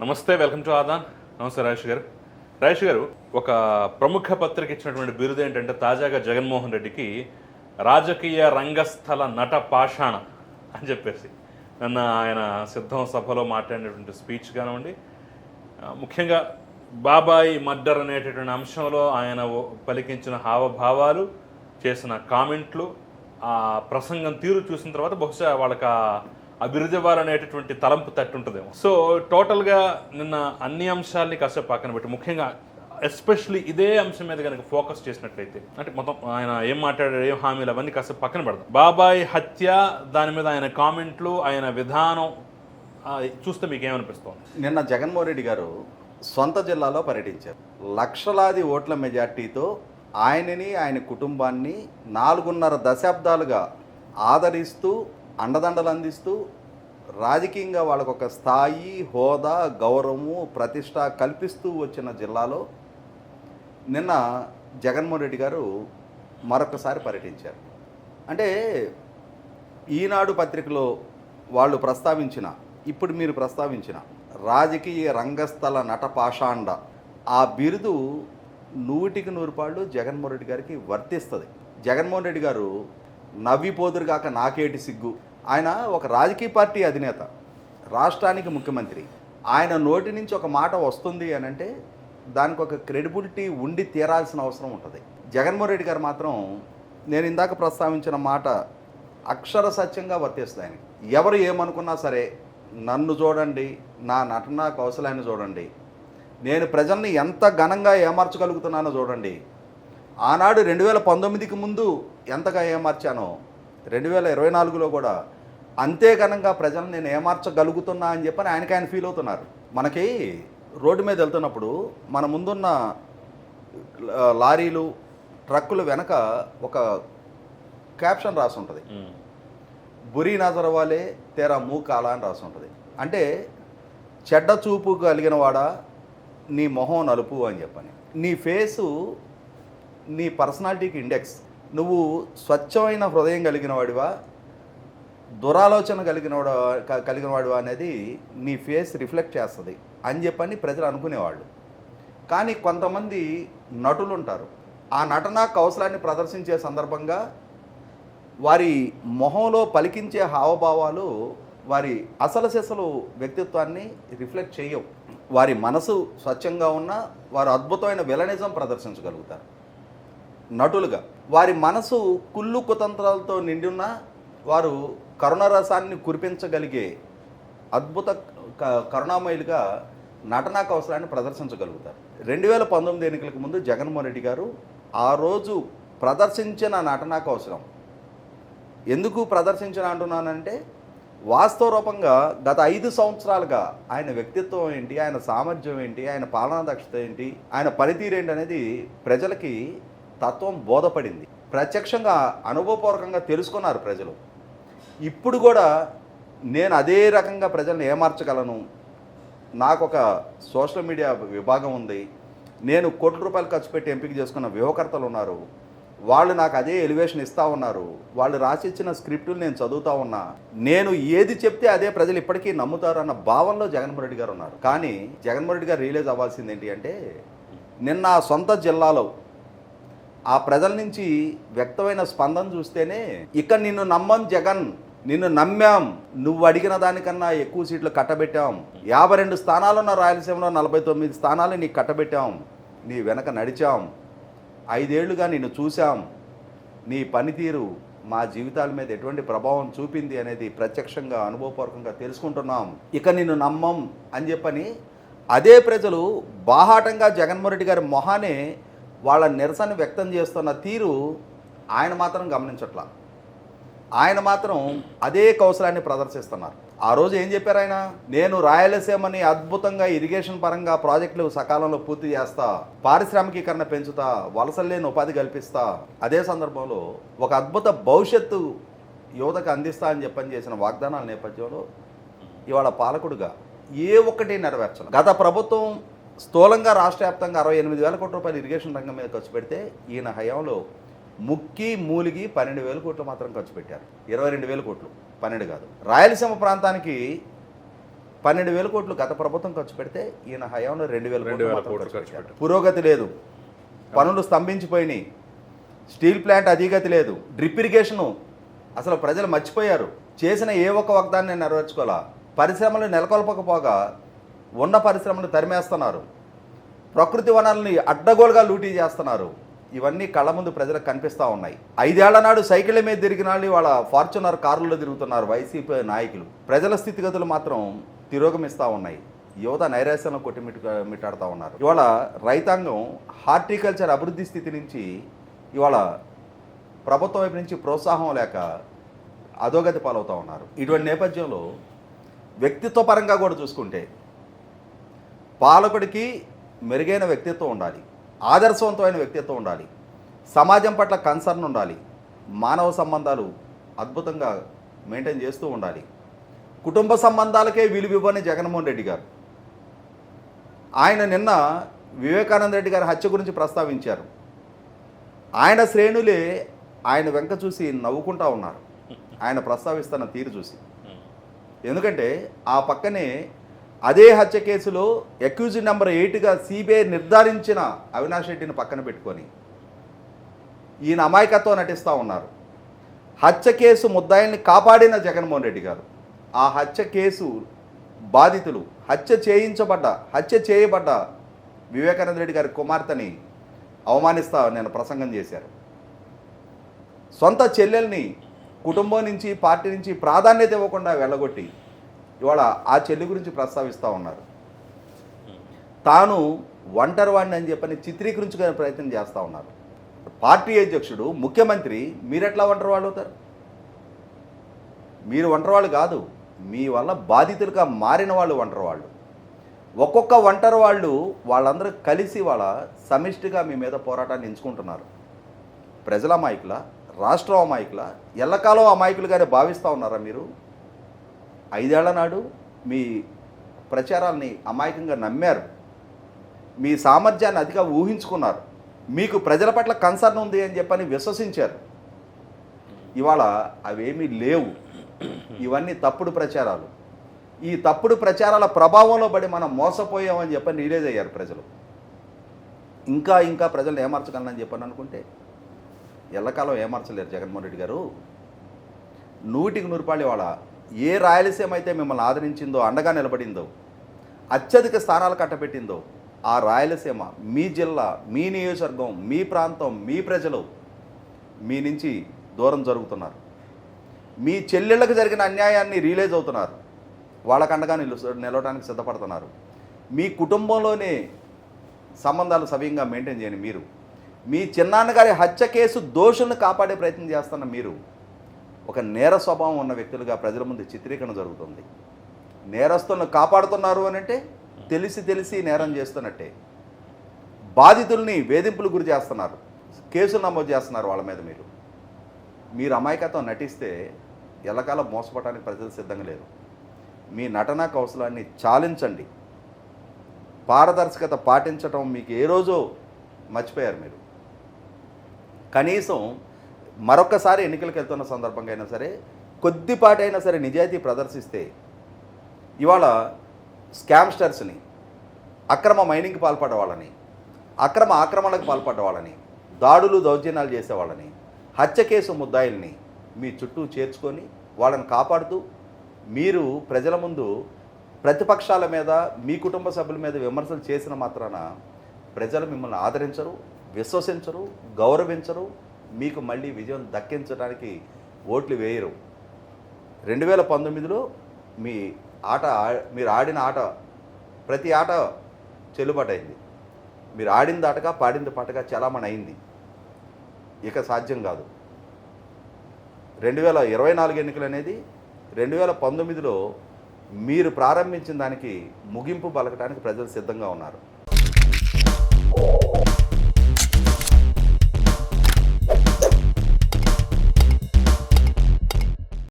నమస్తే welcome to Aadan. నమస్తే రాజేష్ గారు. రాజేష్ గారు ఒక ప్రముఖ పత్రిక ఇచ్చినటువంటి బిరుదు ఏంటంటే తాజాగా జగన్మోహన్ రెడ్డికి రాజకీయ రంగస్థల నట పాషాణ అని చెప్పేసి. నిన్న ఆయన సిద్ధం సభలో మాట్లాడినటువంటి స్పీచ్ కానివ్వండి. ముఖ్యంగా బాబాయి మర్డర్ అనేటటువంటి అంశంలో ఆయన ఓ- పలికించిన హావభావాలు చేసిన కామెంట్లు ఆ ప్రసంగం తీరు చూసిన తర్వాత బహుశా వాళ్ళకి ఆ అభివృద్ధి తలంపు తట్టుంటుందేమో. సో టోటల్గా నిన్న అన్ని అంశాలని కాసేపు పక్కన పెట్టి ముఖ్యంగా ఎస్పెషలీ ఇదే అంశం మీద కనుక ఫోకస్ చేసినట్లయితే అంటే మొత్తం ఆయన ఏం మాట్లాడాడు ఏం హామీలు అవన్నీ కాసేపు పక్కన పెడదాం. బాబాయ్ హత్య దాని మీద ఆయన కామెంట్లు ఆయన విధానం చూస్తే మీకు ఏమనిపిస్తుంది నిన్న జగన్మోహన్ రెడ్డి గారు సొంత జిల్లాలో పర్యటించారు. లక్షలాది ఓట్ల మెజార్టీతో ఆయనని ఆయన కుటుంబాన్ని నాలుగున్నర దశాబ్దాలుగా ఆదరిస్తూ అండదండలు అందిస్తూ రాజకీయంగా వాళ్ళకు ఒక స్థాయి హోదా గౌరవము ప్రతిష్ట కల్పిస్తూ వచ్చిన జిల్లాలో నిన్న జగన్మోహన్ రెడ్డి గారు మరొకసారి పర్యటించారు. అంటే ఈనాడు పత్రికలో వాళ్ళు ప్రస్తావించిన ఇప్పుడు మీరు ప్రస్తావించిన రాజకీయ రంగస్థల నటపాషాండ ఆ బిరుదు నూటికి నూరు పాళ్ళు జగన్మోహన్ రెడ్డి గారికి వర్తిస్తుంది. జగన్మోహన్ రెడ్డి గారు నవ్విపోదురు కాక నాకేటి సిగ్గు? ఆయన ఒక రాజకీయ పార్టీ అధినేత రాష్ట్రానికి ముఖ్యమంత్రి. ఆయన నోటి నుంచి ఒక మాట వస్తుంది అని అంటే దానికి ఒక క్రెడిబిలిటీ ఉండి తీరాల్సిన అవసరం ఉంటుంది. జగన్మోహన్ రెడ్డి గారు మాత్రం నేను ఇందాక ప్రస్తావించిన మాట అక్షర సత్యంగా వర్తిస్తుంది ఆయన ఎవరు ఏమనుకున్నా సరే నన్ను చూడండి నా నటన కౌశలాన్ని చూడండి నేను ప్రజల్ని ఎంత ఘనంగా ఏమార్చగలుగుతున్నానో చూడండి. ఆనాడు రెండు వేల పంతొమ్మిదికి ముందు ఎంతగా ఏమార్చానో రెండు వేల ఇరవై నాలుగులో కూడా అంతే ఘనంగా ప్రజలను నేను ఏమార్చగలుగుతున్నా అని చెప్పని ఆయనకి ఆయన ఫీల్ అవుతున్నారు. మనకి రోడ్డు మీద వెళ్తున్నప్పుడు మన ముందున్న లారీలు ట్రక్కులు వెనక ఒక క్యాప్షన్ రాసి ఉంటుంది బురి నజర్ వాలే తేరా మూ కాలా అని రాసి ఉంటుంది అంటే చెడ్డ చూపు కలిగిన వాడా నీ మొహం నలుపు అని చెప్పని. నీ ఫేసు నీ పర్సనాలిటీకి ఇండెక్స్. నువ్వు స్వచ్ఛమైన హృదయం కలిగిన వాడివా? దురాలోచన కలిగిన వాడు అనేది నీ ఫేస్ రిఫ్లెక్ట్ చేస్తుంది అని చెప్పని ప్రజలు అనుకునేవాళ్ళు. కానీ కొంతమంది నటులు ఉంటారు ఆ నటన కౌశలాన్ని ప్రదర్శించే సందర్భంగా వారి మొహంలో పలికించే హావభావాలు వారి అసలు సెసలు వ్యక్తిత్వాన్ని రిఫ్లెక్ట్ చేయవు. వారి మనసు స్వచ్ఛంగా ఉన్న వారు అద్భుతమైన విలనిజం ప్రదర్శించగలుగుతారు. నటులుగా వారి మనసు కుళ్ళు కుతంత్రాలతో నిండి వారు కరుణరసాన్ని కురిపించగలిగే అద్భుత క- కరుణామయులుగా నటనా కౌశలాన్ని ప్రదర్శించగలుగుతారు. రెండు వేల పంతొమ్మిది ఎన్నికలకు ముందు జగన్మోహన్ రెడ్డి గారు ఆ రోజు ప్రదర్శించిన నటనా కౌశలం ఎందుకు ప్రదర్శించిన అంటున్నానంటే వాస్తవ రూపంగా గత ఐదు సంవత్సరాలుగా ఆయన వ్యక్తిత్వం ఏంటి ఆయన సామర్థ్యం ఏంటి ఆయన పాలనా దక్షత ఏంటి ఆయన పనితీరు ఏంటి అనేది ప్రజలకి తత్వం బోధపడింది. ప్రత్యక్షంగా అనుభవపూర్వకంగా తెలుసుకున్నారు ప్రజలు. ఇప్పుడు కూడా నేను అదే రకంగా ప్రజల్ని ఏమార్చగలను? నాకు ఒక సోషల్ మీడియా విభాగం ఉంది. నేను కోట్ల రూపాయలు ఖర్చు పెట్టి ఎంపిక చేసుకున్న వ్యూహకర్తలు ఉన్నారు. వాళ్ళు నాకు అదే ఎలివేషన్ ఇస్తూ ఉన్నారు. వాళ్ళు రాసిచ్చిన స్క్రిప్టులు నేను చదువుతా ఉన్నా. నేను ఏది చెప్తే అదే ప్రజలు ఇప్పటికీ నమ్ముతారు అన్న భావనలో జగన్మోహన్ రెడ్డి గారు ఉన్నారు. కానీ జగన్మోహన్ రెడ్డి గారు రియలైజ్ అవ్వాల్సింది ఏంటి అంటే నిన్న సొంత జిల్లాలో ఆ ప్రజల నుంచి వ్యక్తమైన స్పందన చూస్తేనే ఇక నిన్ను నమ్మం జగన్ నిన్ను నమ్మాం. నువ్వు అడిగిన దానికన్నా ఎక్కువ సీట్లు కట్టబెట్టాం. యాభై రెండు స్థానాలున్న రాయలసీమలో నలభై తొమ్మిది స్థానాలు నీకు కట్టబెట్టాం. నీ వెనక నడిచాం. ఐదేళ్ళుగా నిన్ను చూశాం. నీ పనితీరు మా జీవితాల మీద ఎటువంటి ప్రభావం చూపింది అనేది ప్రత్యక్షంగా అనుభవపూర్వకంగా తెలుసుకుంటున్నాం. ఇక నిన్ను నమ్మం అని చెప్పని అదే ప్రజలు బాహాటంగా జగన్మోహన్ రెడ్డి గారి మొహానే వాళ్ళ నిరసన వ్యక్తం చేస్తున్న తీరు ఆయన మాత్రం గమనించట్లా. ఆయన మాత్రం అదే కౌశలాన్ని ప్రదర్శిస్తున్నారు. ఆ రోజు ఏం చెప్పారు ఆయన? నేను రాయలసీమని అద్భుతంగా ఇరిగేషన్ పరంగా ప్రాజెక్టులు సకాలంలో పూర్తి చేస్తా పారిశ్రామికీకరణ పెంచుతా వలసలేని ఉపాధి కల్పిస్తా. అదే సందర్భంలో ఒక అద్భుత భవిష్యత్తు యువతకు అందిస్తా అని చెప్పని చేసిన వాగ్దానాల నేపథ్యంలో ఇవాళ పాలకుడుగా ఏ ఒక్కటి నెరవేర్చాలి గత ప్రభుత్వం స్థూలంగా రాష్ట్ర వ్యాప్తంగా అరవై ఎనిమిది వేల కోట్ల రూపాయలు ఇరిగేషన్ రంగం మీద ఖర్చు పెడితే ఈయన హయాంలో ముక్కి మూలిగి పన్నెండు వేల కోట్లు మాత్రం ఖర్చు పెట్టారు. ఇరవై రెండు వేల కోట్లు. పన్నెండు కాదు. రాయలసీమ ప్రాంతానికి పన్నెండు వేల కోట్లు గత ప్రభుత్వం ఖర్చు పెడితే ఈయన హయాంలో రెండు వేల రెండు వేల మాత్రం కోట్లు. పురోగతి లేదు. పనులు స్తంభించిపోయినాయి. స్టీల్ ప్లాంట్ అధిగతి లేదు. డ్రిప్ ఇరిగేషను అసలు ప్రజలు మర్చిపోయారు. చేసిన ఏ ఒక్క వాగ్దాన్ని నెరవేర్చుకోవాలా? పరిశ్రమలు నెలకొల్పకపోగా ఉన్న పరిశ్రమలు తరిమేస్తున్నారు. ప్రకృతి వనాలని అడ్డగోలుగా లూటీ చేస్తున్నారు. ఇవన్నీ కళ్ళ ముందు ప్రజలకు కనిపిస్తూ ఉన్నాయి. ఐదేళ్ళ నాడు సైకిళ్ళ మీద తిరిగిన వాళ్ళు వాళ్ళ ఫార్చునర్ కారుల్లో తిరుగుతున్నారు వైసీపీ నాయకులు. ప్రజల స్థితిగతులు మాత్రం తిరోగమిస్తూ ఉన్నాయి. యువత నైరాశ్యంలో కొట్టిమిట్టు మిట్టాడుతూ ఉన్నారు. ఇవాళ రైతాంగం హార్టికల్చర్ అభివృద్ధి స్థితి నుంచి ఇవాళ ప్రభుత్వం వైపు నుంచి ప్రోత్సాహం లేక అధోగతి పాలవుతూ ఉన్నారు. ఇటువంటి నేపథ్యంలో వ్యక్తిత్వ పరంగా కూడా చూసుకుంటే పాలకుడికి మెరుగైన వ్యక్తిత్వం ఉండాలి. ఆదర్శవంతమైన వ్యక్తిత్వం ఉండాలి. సమాజం పట్ల కన్సర్న్ ఉండాలి. మానవ సంబంధాలు అద్భుతంగా మెయింటైన్ చేస్తూ ఉండాలి. కుటుంబ సంబంధాలకే విలువ ఇవ్వని జగన్మోహన్ రెడ్డి గారు. ఆయన నిన్న వివేకానంద రెడ్డి గారి హత్య గురించి ప్రస్తావించారు. ఆయన శ్రేణులే ఆయన వెంక చూసి నవ్వుకుంటా ఉన్నారు. ఆయన ప్రస్తావిస్తున్న తీరు చూసి. ఎందుకంటే ఆ పక్కనే అదే హత్య కేసులో అక్యూజ్ నెంబర్ ఎయిట్గా సిబిఐ నిర్ధారించిన అవినాష్ రెడ్డిని పక్కన పెట్టుకొని ఈయన అమాయకత్వం నటిస్తూ ఉన్నారు. హత్య కేసు ముద్దాయిల్ని కాపాడిన జగన్మోహన్ రెడ్డి గారు. ఆ హత్య కేసు బాధితులు హత్య చేయించబడ్డ హత్య చేయబడ్డ వివేకానంద రెడ్డి గారి కుమార్తెని అవమానిస్తా నేను ప్రసంగం చేశారు. సొంత చెల్లెల్ని కుటుంబం నుంచి పార్టీ నుంచి ప్రాధాన్యత ఇవ్వకుండా వెళ్ళగొట్టి ఇవాళ ఆ చెల్లి గురించి ప్రస్తావిస్తూ ఉన్నారు. తాను ఒంటరి వాడిని అని చెప్పని చిత్రీకరించుకునే ప్రయత్నం చేస్తూ ఉన్నారు. పార్టీ అధ్యక్షుడు ముఖ్యమంత్రి మీరెట్లా ఒంటరి వాళ్ళు అవుతారు? మీరు ఒంటరి వాళ్ళు కాదు మీ వల్ల బాధితులుగా మారిన వాళ్ళు ఒంటరి వాళ్ళు. ఒక్కొక్క ఒంటరి వాళ్ళు వాళ్ళందరూ కలిసి వాళ్ళ సమిష్టిగా మీ మీద పోరాటాన్ని ఎంచుకుంటున్నారు. ప్రజల అమాయకుల రాష్ట్ర అమాయకుల ఎల్లకాలం అమాయకులుగానే భావిస్తూ ఉన్నారా మీరు? ఐదేళ్ళ నాడు మీ ప్రచారాల్ని అమాయకంగా నమ్మారు. మీ సామర్థ్యాన్ని అతిగా ఊహించుకున్నారు. మీకు ప్రజల పట్ల కన్సర్న్ ఉంది అని చెప్పని విశ్వసించారు. ఇవాళ అవేమీ లేవు. ఇవన్నీ తప్పుడు ప్రచారాలు. ఈ తప్పుడు ప్రచారాల ప్రభావంలో పడి మనం మోసపోయామని చెప్పని రిలీజ్ అయ్యారు ప్రజలు. ఇంకా ఇంకా ప్రజలు ఏమార్చగలనని చెప్పని అనుకుంటే ఎల్లకాలం ఏమార్చలేరు జగన్మోహన్ రెడ్డి గారు. నూటికి నూరుపాళ్ళు వాళ్ళ ఏ రాయలసీమ అయితే మిమ్మల్ని ఆదరించిందో అండగా నిలబడిందో అత్యధిక స్థానాలు కట్టబెట్టిందో ఆ రాయలసీమ మీ జిల్లా మీ నియోజకవర్గం మీ ప్రాంతం మీ ప్రజలు మీ నుంచి దూరం జరుగుతున్నారు. మీ చెల్లెళ్ళకు జరిగిన అన్యాయాన్ని రియలైజ్ అవుతున్నారు. వాళ్ళకు అండగా నిలు నిలవడానికి సిద్ధపడుతున్నారు. మీ కుటుంబంలోనే సంబంధాలు సవ్యంగా మెయింటైన్ చేయని మీరు. మీ చిన్నాన్నగారి హత్య కేసు దోషులను కాపాడే ప్రయత్నం చేస్తున్న మీరు. ఒక నేర స్వభావం ఉన్న వ్యక్తులుగా ప్రజల ముందు చిత్రీకరణ జరుగుతుంది. నేరస్తులను కాపాడుతున్నారు అని అంటే తెలిసి తెలిసి నేరం చేస్తున్నట్టే. బాధితుల్ని వేధింపులు గురి చేస్తున్నారు. కేసులు నమోదు చేస్తున్నారు వాళ్ళ మీద మీరు. మీరు అమాయకత్వం నటిస్తే ఎల్లకాలం మోసపోవడానికి ప్రజలు సిద్ధంగా లేరు. మీ నటనా కౌశలాన్ని చాలించండి. పారదర్శకత పాటించటం మీకు ఏ రోజో మర్చిపోయారు మీరు? కనీసం మరొకసారి ఎన్నికలకు వెళ్తున్న సందర్భంగా అయినా సరే కొద్దిపాటైనా సరే నిజాయితీ ప్రదర్శిస్తే ఇవాళ స్కామ్స్టర్స్ని అక్రమ మైనింగ్కి పాల్పడ్డ వాళ్ళని అక్రమ ఆక్రమణకు పాల్పడ్డ వాళ్ళని దాడులు దౌర్జన్యాలు చేసేవాళ్ళని హత్య కేసు ముద్దాయిల్ని మీ చుట్టూ చేర్చుకొని వాళ్ళని కాపాడుతూ మీరు ప్రజల ముందు ప్రతిపక్షాల మీద మీ కుటుంబ సభ్యుల మీద విమర్శలు చేసిన మాత్రాన ప్రజలు మిమ్మల్ని ఆదరించరు విశ్వసించరు గౌరవించరు మీకు మళ్ళీ విజయం దక్కించడానికి ఓట్లు వేయరు. రెండు వేల పంతొమ్మిదిలో మీ ఆట మీరు ఆడిన ఆట ప్రతి ఆట చెల్లుబాటు అయింది మీరు ఆడింది ఆటగా పాడింది పాటగా చలామణి అయింది. ఇక సాధ్యం కాదు. రెండు వేల ఇరవై నాలుగు ఎన్నికలు అనేది రెండు వేల పంతొమ్మిదిలో మీరు ప్రారంభించిన దానికి ముగింపు పలకడానికి ప్రజలు సిద్ధంగా ఉన్నారు.